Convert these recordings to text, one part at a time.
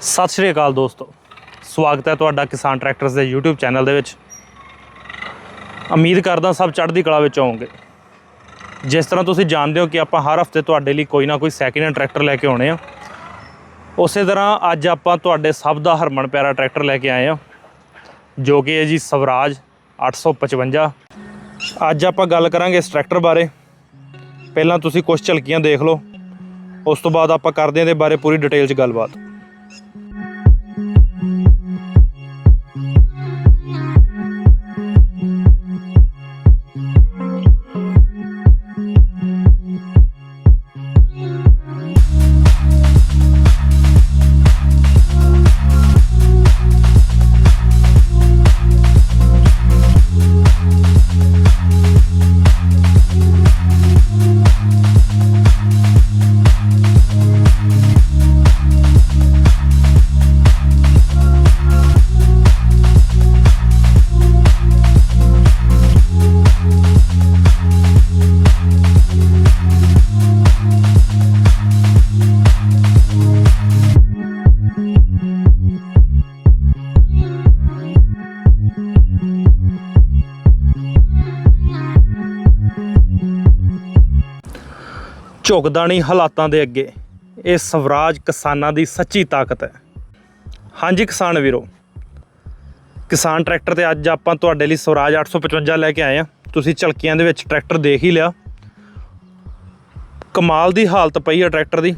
ਸਤਿ ਸ਼੍ਰੀ ਅਕਾਲ ਦੋਸਤੋ। ਸਵਾਗਤ ਹੈ ਤੁਹਾਡਾ ਕਿਸਾਨ ਟਰੈਕਟਰਸ ਦੇ YouTube ਚੈਨਲ ਦੇ ਵਿੱਚ। ਉਮੀਦ ਕਰਦਾ ਸਭ ਚੜ੍ਹਦੀ ਕਲਾ ਵਿੱਚ ਹੋਵੋਗੇ। ਜਿਸ ਤਰ੍ਹਾਂ ਤੁਸੀਂ ਜਾਣਦੇ ਹੋ ਕਿ ਆਪਾਂ ਹਰ ਹਫ਼ਤੇ ਤੁਹਾਡੇ ਲਈ ਕੋਈ ਨਾ ਕੋਈ ਸੈਕਿੰਡ ਹੈਂਡ ਟਰੈਕਟਰ ਲੈ ਕੇ ਆਉਣੇ ਆ। ਉਸੇ ਤਰ੍ਹਾਂ ਅੱਜ ਆਪਾਂ ਤੁਹਾਡੇ ਸਭ ਦਾ ਹਰਮਨ ਪਿਆਰਾ ਟਰੈਕਟਰ ਲੈ ਕੇ ਆਏ ਆ। ਜੋ ਕਿ ਹੈ ਜੀ ਸਵਰਾਜ 855 ਅੱਜ ਆਪਾਂ ਗੱਲ ਕਰਾਂਗੇ ਇਸ ਟਰੈਕਟਰ ਬਾਰੇ। ਪਹਿਲਾਂ ਤੁਸੀਂ ਕੁਝ ਝਲਕੀਆਂ ਦੇਖ ਲਓ। ਉਸ ਤੋਂ ਬਾਅਦ ਆਪਾਂ ਕਰਦੇ ਹਾਂ ਇਹਦੇ ਬਾਰੇ ਪੂਰੀ ਡਿਟੇਲ 'ਚ ਗੱਲਬਾਤ। ਝੁਕਦਾ ਨਹੀਂ ਹਾਲਾਤਾਂ ਦੇ ਅੱਗੇ। ਇਹ ਸਵਰਾਜ ਕਿਸਾਨਾਂ ਦੀ ਸੱਚੀ ਤਾਕਤ ਹੈ। ਹਾਂਜੀ ਕਿਸਾਨ ਵੀਰੋ, ਕਿਸਾਨ ਟਰੈਕਟਰ ਤੇ ਅੱਜ ਆਪਾਂ ਤੁਹਾਡੇ ਲਈ ਸਵਰਾਜ 855 ਲੈ ਕੇ ਆਏ ਆ ਤੁਸੀਂ ਝਲਕੀਆਂ ਦੇ ਵਿੱਚ ਟਰੈਕਟਰ ਦੇਖ ਹੀ ਲਿਆ। ਕਮਾਲ ਦੀ ਹਾਲਤ ਪਈ ਹੈ ਟਰੈਕਟਰ ਦੀ।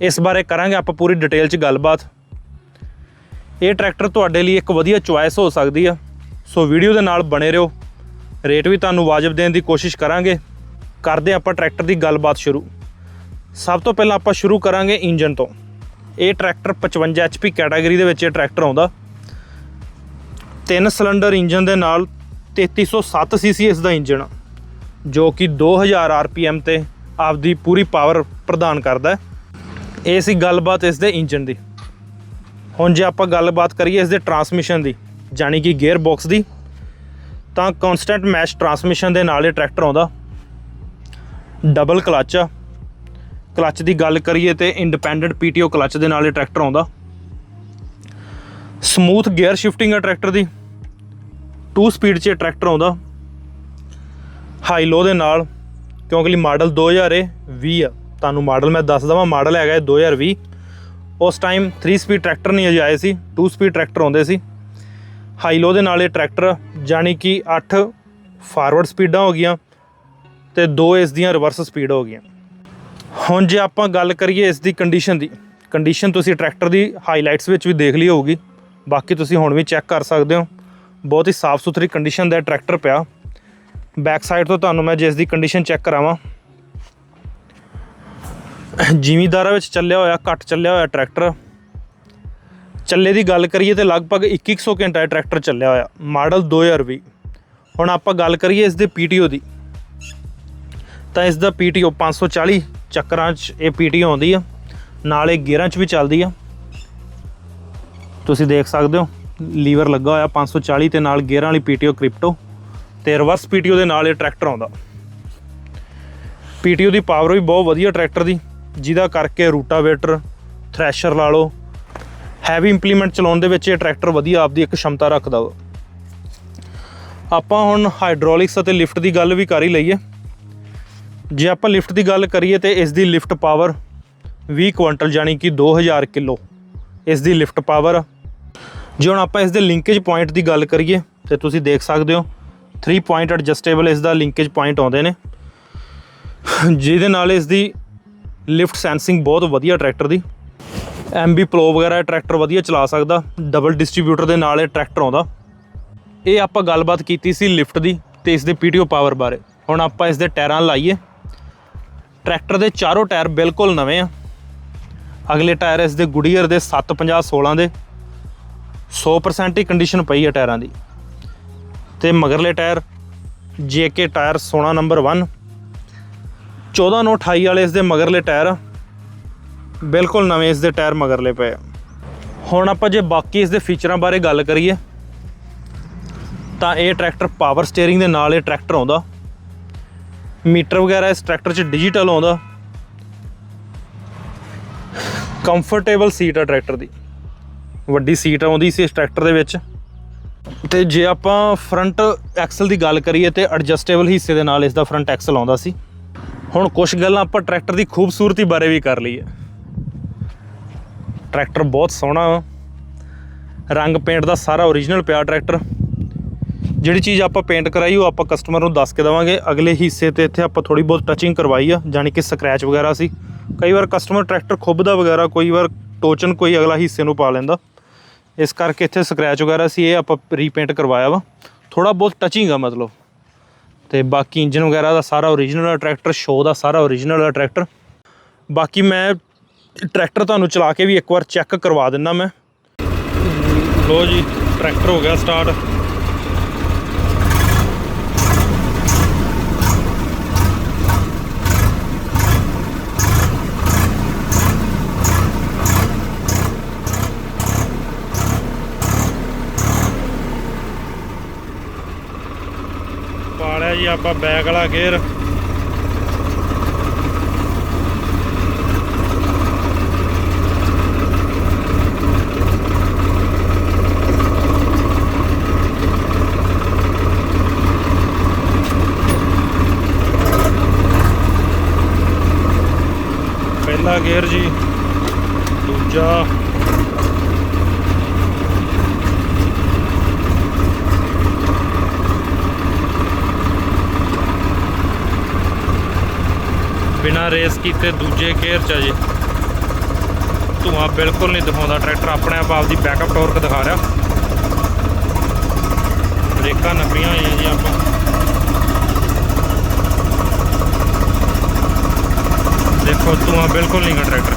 ਇਸ ਬਾਰੇ ਕਰਾਂਗੇ ਆਪਾਂ ਪੂਰੀ ਡਿਟੇਲ 'ਚ ਗੱਲਬਾਤ। ਇਹ ਟਰੈਕਟਰ ਤੁਹਾਡੇ ਲਈ ਇੱਕ ਵਧੀਆ ਚੁਆਇਸ ਹੋ ਸਕਦੀ ਆ। ਸੋ ਵੀਡੀਓ ਦੇ ਨਾਲ ਬਣੇ ਰਹੋ। ਰੇਟ ਵੀ ਤੁਹਾਨੂੰ ਵਾਜਬ ਦੇਣ ਦੀ ਕੋਸ਼ਿਸ਼ ਕਰਾਂਗੇ। ਕਰਦੇ ਆਪਾਂ ਟਰੈਕਟਰ ਦੀ ਗੱਲਬਾਤ ਸ਼ੁਰੂ। ਸਭ ਤੋਂ ਪਹਿਲਾਂ ਆਪਾਂ ਸ਼ੁਰੂ ਕਰਾਂਗੇ ਇੰਜਨ ਤੋਂ। ਇਹ ਟਰੈਕਟਰ 55 HP ਕੈਟਾਗਰੀ ਦੇ ਵਿੱਚ ਇਹ ਟਰੈਕਟਰ ਆਉਂਦਾ। ਤਿੰਨ ਸਿਲੰਡਰ ਇੰਜਨ ਦੇ ਨਾਲ 3307 ਸੀਸੀ ਇਸ ਦਾ ਇੰਜਨ ਜੋ ਕਿ 2000 RPM ਤੇ ਆਪਦੀ ਪੂਰੀ ਪਾਵਰ ਪ੍ਰਦਾਨ ਕਰਦਾ ਇਹ ਸੀ ਗੱਲਬਾਤ ਇਸ ਦੇ ਇੰਜਨ ਦੀ। ਹੁਣ ਜੇ ਆਪਾਂ ਗੱਲਬਾਤ ਕਰੀਏ ਇਸ ਦੇ ਟਰਾਂਸਮਿਸ਼ਨ ਦੀ, ਜਾਣੀ ਕਿ ਗੇਅਰ ਬਾਕਸ ਦੀ, ਤਾਂ ਕਨਸਟੈਂਟ ਮੈਸ਼ ਟਰਾਂਸਮਿਸ਼ਨ ਦੇ ਨਾਲ ਇਹ ਟਰੈਕਟਰ ਆਉਂਦਾ। ਡਬਲ ਕਲਚ ਆ। ਕਲਚ ਦੀ ਗੱਲ ਕਰੀਏ ਤੇ ਇੰਡੀਪੈਂਡੈਂਟ ਪੀਟੀਓ ਕਲਚ ਦੇ ਨਾਲ ਇਹ ਟਰੈਕਟਰ ਆਉਂਦਾ। ਸਮੂਥ ਗੇਅਰ ਸ਼ਿਫਟਿੰਗ ਆ ਟਰੈਕਟਰ ਦੀ। 2 ਸਪੀਡ 'ਚ ਇਹ ਟਰੈਕਟਰ ਆਉਂਦਾ। ਹਾਈ ਲੋ ਦੇ ਨਾਲ, ਕਿਉਂਕਿ ਮਾਡਲ 2020 ਆ। ਤੁਹਾਨੂੰ ਮਾਡਲ ਮੈਂ ਦੱਸ ਦਵਾਂ, ਮਾਡਲ ਹੈਗਾ ਇਹ 2020 ਉਸ ਟਾਈਮ 3 ਸਪੀਡ ਟਰੈਕਟਰ ਨਹੀਂ ਅਜੇ ਆਏ ਸੀ 2 ਸਪੀਡ ਟਰੈਕਟਰ ਆਉਂਦੇ ਸੀ। ਹਾਈ ਲੋ ਦੇ ਨਾਲ ਇਹ ਟਰੈਕਟਰ, ਜਾਣੀ ਕਿ 8 ਫਾਰਵਰਡ ਸਪੀਡਾਂ ਹੋ ਗਈਆਂ। ਤੇ ਦੋ ਇਸ ਦੀਆਂ ਰਿਵਰਸ ਸਪੀਡ ਹੋ ਗਈਆਂ। ਹੁਣ ਜੇ ਆਪਾਂ ਗੱਲ ਕਰੀਏ ਇਸ ਦੀ ਕੰਡੀਸ਼ਨ ਦੀ ਕੰਡੀਸ਼ਨ ਤੁਸੀਂ ਟਰੈਕਟਰ ਦੀ ਹਾਈਲਾਈਟਸ ਵਿੱਚ ਵੀ ਦੇਖ ਲਈ ਹੋਊਗੀ। ਬਾਕੀ ਤੁਸੀਂ ਹੁਣ ਵੀ ਚੈੱਕ ਕਰ ਸਕਦੇ ਹੋ। ਬਹੁਤ ਹੀ ਸਾਫ਼ ਸੁਥਰੀ ਕੰਡੀਸ਼ਨ ਦਾ ਇਹ ਟਰੈਕਟਰ ਪਿਆ। ਬੈਕ ਸਾਈਡ ਤੋਂ ਤੁਹਾਨੂੰ ਮੈਂ ਜੇ ਇਸ ਦੀ ਕੰਡੀਸ਼ਨ ਚੈੱਕ ਕਰਾਵਾਂ। ਜ਼ਿਮੀਦਾਰਾਂ ਵਿੱਚ ਚੱਲਿਆ ਹੋਇਆ, ਘੱਟ ਚੱਲਿਆ ਹੋਇਆ ਟਰੈਕਟਰ ਚੱਲੇ ਦੀ ਗੱਲ ਕਰੀਏ ਤੇ ਲਗਭਗ 2100 ਘੰਟਾ ਇਹ ਟਰੈਕਟਰ ਚੱਲਿਆ ਹੋਇਆ। ਮਾਡਲ 2020 ਹੁਣ ਆਪਾਂ ਗੱਲ ਕਰੀਏ ਇਸ ਦੇ ਪੀਟੀਓ ਦੀ। ਤਾਂ ਇਸ ਦਾ ਪੀਟੀਓ 540 ਚੱਕਰਾਂ 'ਚ ਇਹ ਪੀਟੀਓ ਆਉਂਦੀ ਆ। ਨਾਲ ਇਹ ਗੇਅਰਾਂ 'ਚ ਵੀ ਚੱਲਦੀ ਆ। ਤੁਸੀਂ ਦੇਖ ਸਕਦੇ ਹੋ, ਲੀਵਰ ਲੱਗਾ ਹੋਇਆ 540 ਤੇ ਨਾਲ ਗੇਅਰਾਂ ਵਾਲੀ ਪੀਟੀਓ ਕ੍ਰਿਪਟੋ ਤੇ ਰਿਵਰਸ ਪੀਟੀਓ ਦੇ ਨਾਲ ਇਹ ਟਰੈਕਟਰ ਆਉਂਦਾ। ਪੀਟੀਓ ਦੀ ਪਾਵਰ ਵੀ ਬਹੁਤ ਵਧੀਆ ਟਰੈਕਟਰ ਦੀ, ਜਿਹਦਾ ਕਰਕੇ ਰੂਟਾਵੇਟਰ, ਥ੍ਰੈਸ਼ਰ ਲਾ ਲਓ ਹੈਵੀ ਇੰਪਲੀਮੈਂਟ ਚਲਾਉਣ ਦੇ ਵਿੱਚ ਇਹ ਟਰੈਕਟਰ ਵਧੀਆ ਆਪਦੀ ਇੱਕ ਸ਼ਮਤਾ ਰੱਖਦਾ ਆਪਾਂ ਹੁਣ ਹਾਈਡਰੋਲਿਕਸ ਅਤੇ ਲਿਫਟ ਦੀ ਗੱਲ ਵੀ ਕਰ ਹੀ ਲਈਏ। ਜੇ ਆਪਾਂ ਲਿਫਟ ਦੀ ਗੱਲ ਕਰੀਏ ਤੇ ਇਸ ਦੀ ਲਿਫਟ ਪਾਵਰ 20 ਕੁਇੰਟਲ ਜਾਨੀ ਕਿ 2000 ਕਿਲੋ ਇਸ ਦੀ ਲਿਫਟ ਪਾਵਰ। ਜੇ ਹੁਣ ਆਪਾਂ ਇਸ ਦੇ ਲਿੰਕੇਜ ਪੁਆਇੰਟ ਦੀ ਗੱਲ ਕਰੀਏ ਤੇ ਤੁਸੀਂ ਦੇਖ ਸਕਦੇ ਹੋ 3 ਪੁਆਇੰਟ ਐਡਜਸਟੇਬਲ ਇਸ ਦਾ ਲਿੰਕੇਜ ਪੁਆਇੰਟ ਆਉਂਦੇ ਨੇ। ਜਿਹਦੇ ਨਾਲ ਇਸ ਦੀ ਲਿਫਟ ਸੈਂਸਿੰਗ ਬਹੁਤ ਵਧੀਆ ਟਰੈਕਟਰ ਦੀ। ਐਮਬੀ ਪ੍ਰੋ ਵਗੈਰਾ ਇਹ ਟਰੈਕਟਰ ਵਧੀਆ ਚਲਾ ਸਕਦਾ ਡਬਲ ਡਿਸਟ੍ਰੀਬਿਊਟਰ ਦੇ ਨਾਲ ਇਹ ਟਰੈਕਟਰ ਆਉਂਦਾ। ਇਹ ਆਪਾਂ ਗੱਲਬਾਤ ਕੀਤੀ ਸੀ ਲਿਫਟ ਦੀ ਤੇ ਇਸ ਦੇ ਪੀਟੀਓ ਪਾਵਰ ਬਾਰੇ। ਹੁਣ ਆਪਾਂ ਇਸ ਦੇ ਟਾਇਰਾਂ ਲਾਈਏ। ਟਰੈਕਟਰ ਦੇ ਚਾਰੋਂ ਟਾਇਰ ਬਿਲਕੁਲ ਨਵੇਂ ਆ। ਅਗਲੇ ਟਾਇਰ ਇਸ ਦੇ ਗੁਡੀਅਰ ਦੇ 750 16 ਦੇ। 100% ਹੀ ਕੰਡੀਸ਼ਨ ਪਈ ਹੈ ਟਾਇਰਾਂ ਦੀ। ਤੇ ਮਗਰਲੇ ਟਾਇਰ ਜੇਕੇ ਟਾਇਰ 16 ਨੰਬਰ 1 14928 ਵਾਲੇ ਇਸ ਦੇ ਮਗਰਲੇ ਟਾਇਰ ਬਿਲਕੁਲ ਨਵੇਂ ਇਸ ਦੇ ਟਾਇਰ ਮਗਰਲੇ ਪਏ ਆ। ਹੁਣ ਆਪਾਂ ਜੇ ਬਾਕੀ ਇਸ ਦੇ ਫੀਚਰਾਂ ਬਾਰੇ ਗੱਲ ਕਰੀਏ, ਤਾਂ ਇਹ ਟਰੈਕਟਰ ਪਾਵਰ ਸਟੀਅਰਿੰਗ ਦੇ ਨਾਲ ਇਹ ਟਰੈਕਟਰ ਆਉਂਦਾ। ਮੀਟਰ ਵਗੈਰਾ ਇਸ ਟਰੈਕਟਰ 'ਚ ਡਿਜੀਟਲ ਆਉਂਦਾ। ਕੰਫਰਟੇਬਲ ਸੀਟ ਆ ਟਰੈਕਟਰ ਦੀ। ਵੱਡੀ ਸੀਟ ਆਉਂਦੀ ਸੀ ਇਸ ਟਰੈਕਟਰ ਦੇ ਵਿੱਚ। ਤੇ ਜੇ ਆਪਾਂ ਫਰੰਟ ਐਕਸਲ ਦੀ ਗੱਲ ਕਰੀਏ ਤੇ ਐਡਜਸਟੇਬਲ ਹਿੱਸੇ ਦੇ ਨਾਲ ਇਸ ਦਾ ਫਰੰਟ ਐਕਸਲ ਆਉਂਦਾ ਸੀ। ਹੁਣ ਕੁਝ ਗੱਲਾਂ ਆਪਾਂ ਟਰੈਕਟਰ ਦੀ ਖੂਬਸੂਰਤੀ ਬਾਰੇ ਵੀ ਕਰ ਲਈਏ। ਟਰੈਕਟਰ ਬਹੁਤ ਸੋਹਣਾ ਵਾ ਰੰਗ ਪੇਂਟ ਦਾ ਸਾਰਾ ਓਰੀਜਨਲ ਪਿਆ ਟਰੈਕਟਰ। ਜਿਹੜੀ ਚੀਜ਼ ਆਪਾਂ ਪੇਂਟ ਕਰਾਈ, ਉਹ ਆਪਾਂ ਕਸਟਮਰ ਨੂੰ ਦੱਸ ਕੇ ਦੇਵਾਂਗੇ। ਅਗਲੇ ਹਿੱਸੇ ਤੇ ਇੱਥੇ ਆਪਾਂ ਥੋੜੀ ਬਹੁਤ ਟੱਚਿੰਗ ਕਰਵਾਈ ਆ ਯਾਨੀ ਕਿ ਸਕ੍ਰੈਚ ਵਗੈਰਾ ਸੀ। ਕਈ ਵਾਰ ਕਸਟਮਰ ਟਰੈਕਟਰ ਖੁੱਬਦਾ ਵਗੈਰਾ, ਕੋਈ ਵਾਰ ਟੋਚਨ ਕੋਈ ਅਗਲਾ ਹਿੱਸੇ ਨੂੰ ਪਾ ਲੈਂਦਾ। ਇਸ ਕਰਕੇ ਇੱਥੇ ਸਕ੍ਰੈਚ ਵਗੈਰਾ ਸੀ, ਇਹ ਆਪਾਂ ਰੀਪੇਂਟ ਕਰਵਾਇਆ ਵਾ। ਥੋੜਾ ਬਹੁਤ ਟੱਚਿੰਗ ਆ ਮਤਲਬ। ਤੇ ਬਾਕੀ ਇੰਜਨ ਵਗੈਰਾ ਦਾ ਸਾਰਾ ਓਰੀਜਨਲ ਆ ਟਰੈਕਟਰ ਸ਼ੋ ਦਾ ਸਾਰਾ ਓਰੀਜਨਲ ਆ ਟਰੈਕਟਰ ਬਾਕੀ ਮੈਂ ਟਰੈਕਟਰ ਤੁਹਾਨੂੰ ਚਲਾ ਕੇ ਵੀ ਇੱਕ ਵਾਰ ਚੈੱਕ ਕਰਵਾ ਦਿੰਦਾ ਮੈਂ। ਲੋ ਜੀ ਟਰੈਕਟਰ ਹੋ ਗਿਆ ਸਟਾਰਟ ਪਾ ਲਿਆ ਜੀ ਆਪਾਂ ਬੈਕ ਵਾਲਾ ਗੇਅਰ ਪਹਿਲਾ ਗੇਅਰ ਜੀ ਦੂਜਾ ਬਿਨਾ ਰੇਸ ਕੀਤੇ, ਦੂਜੇ ਗੇਅਰ ਚ ਆ ਜੀ। ਬਿਲਕੁਲ ਨਹੀਂ ਦਿਖਾਉਂਦਾ ਟਰੈਕਟਰ, ਆਪਣੇ ਆਪ ਆਪਦੀ ਬੈਕਅਪ ਟਾਰਕ ਦਿਖਾ ਰਿਹਾ। ਬ੍ਰੇਕਾਂ ਨੱਪੀਆਂ ਹੋਈਆਂ ਜੀ ਆਪਾਂ। ਦੇਖੋ, ਧੂਆਂ ਬਿਲਕੁਲ ਨਹੀਂ ਗਾ ਟਰੈਕਟਰ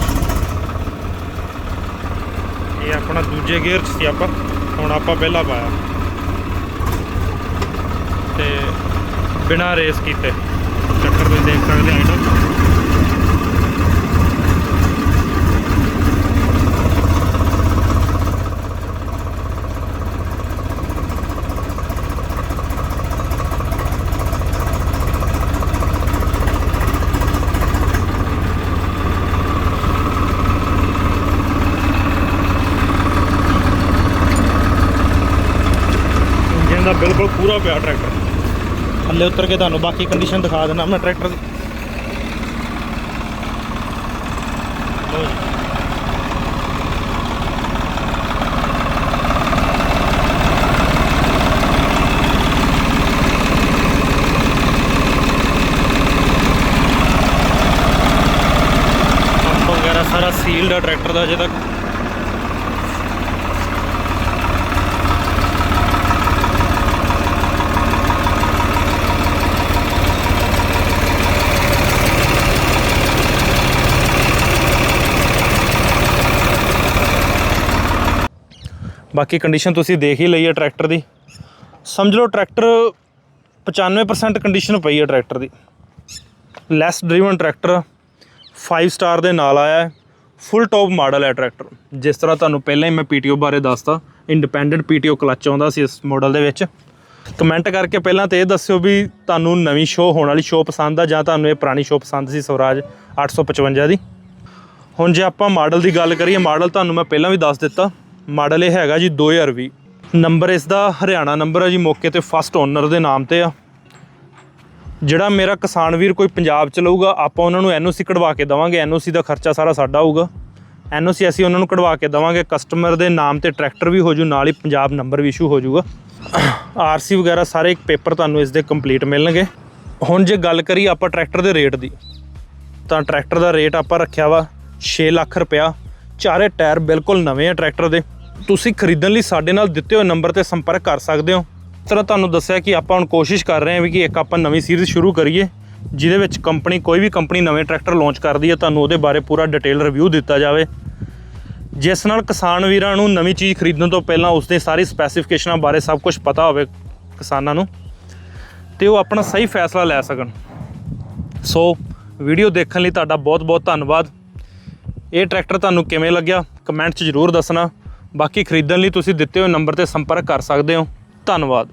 ਇਹ ਆਪਣਾ ਦੂਜੇ ਗੇਅਰ 'ਚ ਸੀ ਆਪਾਂ। ਹੁਣ ਆਪਾਂ ਪਹਿਲਾ ਪਾਇਆ। ਤੇ ਬਿਨਾ ਰੇਸ ਕੀਤੇ। ਟਰੈਕਟਰ ਤੁਸੀਂ ਦੇਖ ਸਕਦੇ ਆਈਟਮ ਇੰਜਨ ਦਾ ਬਿਲਕੁਲ ਪੂਰਾ ਪਿਆ ਟਰੈਕਟਰ। ਥੱਲੇ ਉਤਰ ਕੇ ਤੁਹਾਨੂੰ ਬਾਕੀ ਕੰਡੀਸ਼ਨ ਦਿਖਾ ਦਿੰਦਾ ਮੈਂ ਟਰੈਕਟਰ ਦੀ। ਪੰਪ ਵਗੈਰਾ ਸਾਰਾ ਸੀਲਡ ਆ ਟਰੈਕਟਰ ਦਾ ਅਜੇ ਤੱਕ। ਬਾਕੀ ਕੰਡੀਸ਼ਨ ਤੁਸੀਂ ਦੇਖ ਹੀ ਲਈ ਹੈ ਟਰੈਕਟਰ ਦੀ। ਸਮਝ ਲਓ ਟਰੈਕਟਰ 95% ਕੰਡੀਸ਼ਨ ਪਈ ਹੈ ਟਰੈਕਟਰ ਦੀ। ਲੈਸ ਡਰੀਵਨ ਟਰੈਕਟਰ 5 ਸਟਾਰ ਦੇ ਨਾਲ ਆਇਆ ਹੈ। ਫੁੱਲ ਟੌਪ ਮਾਡਲ ਹੈ ਟਰੈਕਟਰ ਜਿਸ ਤਰ੍ਹਾਂ ਤੁਹਾਨੂੰ ਪਹਿਲਾਂ ਹੀ ਮੈਂ ਪੀਟੀਓ ਬਾਰੇ ਦੱਸਤਾ ਇੰਡੀਪੈਂਡੈਂਟ ਪੀਟੀਓ ਕਲੱਚ ਆਉਂਦਾ ਸੀ ਇਸ ਮਾਡਲ ਦੇ ਵਿੱਚ। ਕਮੈਂਟ ਕਰਕੇ ਪਹਿਲਾਂ ਤੇ ਇਹ ਦੱਸਿਓ ਵੀ ਤੁਹਾਨੂੰ ਨਵੀਂ ਸ਼ੋ ਹੋਣ ਵਾਲੀ ਸ਼ੋ ਪਸੰਦ ਆ ਜਾਂ ਤੁਹਾਨੂੰ ਇਹ ਪੁਰਾਣੀ ਸ਼ੋ ਪਸੰਦ ਸੀ ਸਵਰਾਜ 855 ਦੀ। ਹੁਣ ਜੇ ਆਪਾਂ ਮਾਡਲ ਦੀ ਗੱਲ ਕਰੀਏ ਮਾਡਲ ਤੁਹਾਨੂੰ ਮੈਂ ਪਹਿਲਾਂ ਵੀ ਦੱਸ ਦਿੱਤਾ। ਮਾਡਲ ਇਹ ਹੈਗਾ ਜੀ 2020 ਨੰਬਰ ਇਸ ਦਾ ਹਰਿਆਣਾ ਨੰਬਰ ਹੈ ਜੀ, ਮੌਕੇ ਤੇ ਫਸਟ ਓਨਰ ਦੇ ਨਾਮ ਤੇ ਆ। ਜਿਹੜਾ ਮੇਰਾ ਕਿਸਾਨ ਵੀਰ ਕੋਈ ਪੰਜਾਬ ਚ ਲਊਗਾ, ਆਪਾਂ ਉਹਨਾਂ ਨੂੰ ਐਨਓਸੀ ਕਢਵਾ ਕੇ ਦਵਾਂਗੇ। ਐਨਓਸੀ ਦਾ ਖਰਚਾ ਸਾਰਾ ਸਾਡਾ ਹੋਊਗਾ। ਐਨਓਸੀ ਅਸੀਂ ਉਹਨਾਂ ਨੂੰ ਕਢਵਾ ਕੇ ਦਵਾਂਗੇ। ਕਸਟਮਰ ਦੇ ਨਾਮ ਤੇ ਟਰੈਕਟਰ ਵੀ ਹੋ ਜੂ ਨਾਲ ਹੀ ਪੰਜਾਬ ਨੰਬਰ ਵੀ ਇਸ਼ੂ ਹੋ ਜਾਊਗਾ ਆਰਸੀ ਵਗੈਰਾ ਸਾਰੇ ਇੱਕ ਪੇਪਰ ਤੁਹਾਨੂੰ ਇਸ ਦੇ ਕੰਪਲੀਟ ਮਿਲਣਗੇ। ਹੁਣ ਜੇ ਗੱਲ ਕਰੀ ਆਪਾਂ ਟਰੈਕਟਰ ਦੇ ਰੇਟ ਦੀ, ਤਾਂ ਟਰੈਕਟਰ ਦਾ ਰੇਟ ਆਪਾਂ ਰੱਖਿਆ ਵਾ 6 ਲੱਖ ਰੁਪਇਆ। ਚਾਰੇ ਟਾਇਰ ਬਿਲਕੁਲ ਨਵੇਂ ਆ ਟਰੈਕਟਰ ਦੇ। ਤੁਸੀਂ ਖਰੀਦਣ ਲਈ ਸਾਡੇ ਨਾਲ ਦਿੱਤੇ ਹੋਏ ਨੰਬਰ ਤੇ ਸੰਪਰਕ ਕਰ ਸਕਦੇ ਹੋ। ਇਸ ਤਰ੍ਹਾਂ ਤੁਹਾਨੂੰ ਦੱਸਿਆ ਕਿ ਆਪਾਂ ਹੁਣ ਕੋਸ਼ਿਸ਼ ਕਰ ਰਹੇ ਹਾਂ ਵੀ ਕਿ ਇੱਕ ਆਪਾਂ ਨਵੀਂ ਸੀਰੀਜ਼ ਸ਼ੁਰੂ ਕਰੀਏ, ਜਿਹਦੇ ਵਿੱਚ ਕੰਪਨੀ ਕੋਈ ਵੀ ਕੰਪਨੀ ਨਵੇਂ ਟਰੈਕਟਰ ਲਾਂਚ ਕਰਦੀ ਹੈ, ਤੁਹਾਨੂੰ ਉਹਦੇ ਬਾਰੇ ਪੂਰਾ ਡਿਟੇਲ ਰਿਵਿਊ ਦਿੱਤਾ ਜਾਵੇ। ਜਿਸ ਨਾਲ ਕਿਸਾਨ ਵੀਰਾਂ ਨੂੰ ਨਵੀਂ ਚੀਜ਼ ਖਰੀਦਣ ਤੋਂ ਪਹਿਲਾਂ ਉਸ ਦੇ ਸਾਰੀ ਸਪੈਸੀਫਿਕੇਸ਼ਨਾਂ ਬਾਰੇ ਸਭ ਕੁਝ ਪਤਾ ਹੋਵੇ ਕਿਸਾਨਾਂ ਨੂੰ, ਤੇ ਉਹ ਆਪਣਾ ਸਹੀ ਫੈਸਲਾ ਲੈ ਸਕਣ। ਸੋ ਵੀਡੀਓ ਦੇਖਣ ਲਈ ਤੁਹਾਡਾ ਬਹੁਤ-ਬਹੁਤ ਧੰਨਵਾਦ। ਇਹ ਟਰੈਕਟਰ ਤੁਹਾਨੂੰ ਕਿਵੇਂ ਲੱਗਿਆ? ਕਮੈਂਟ 'ਚ ਜ਼ਰੂਰ ਦੱਸਣਾ। ਬਾਕੀ ਖਰੀਦਣ ਲਈ ਤੁਸੀਂ ਦਿੱਤੇ ਹੋਏ ਨੰਬਰ ਤੇ ਸੰਪਰਕ ਕਰ ਸਕਦੇ ਹੋ। ਧੰਨਵਾਦ।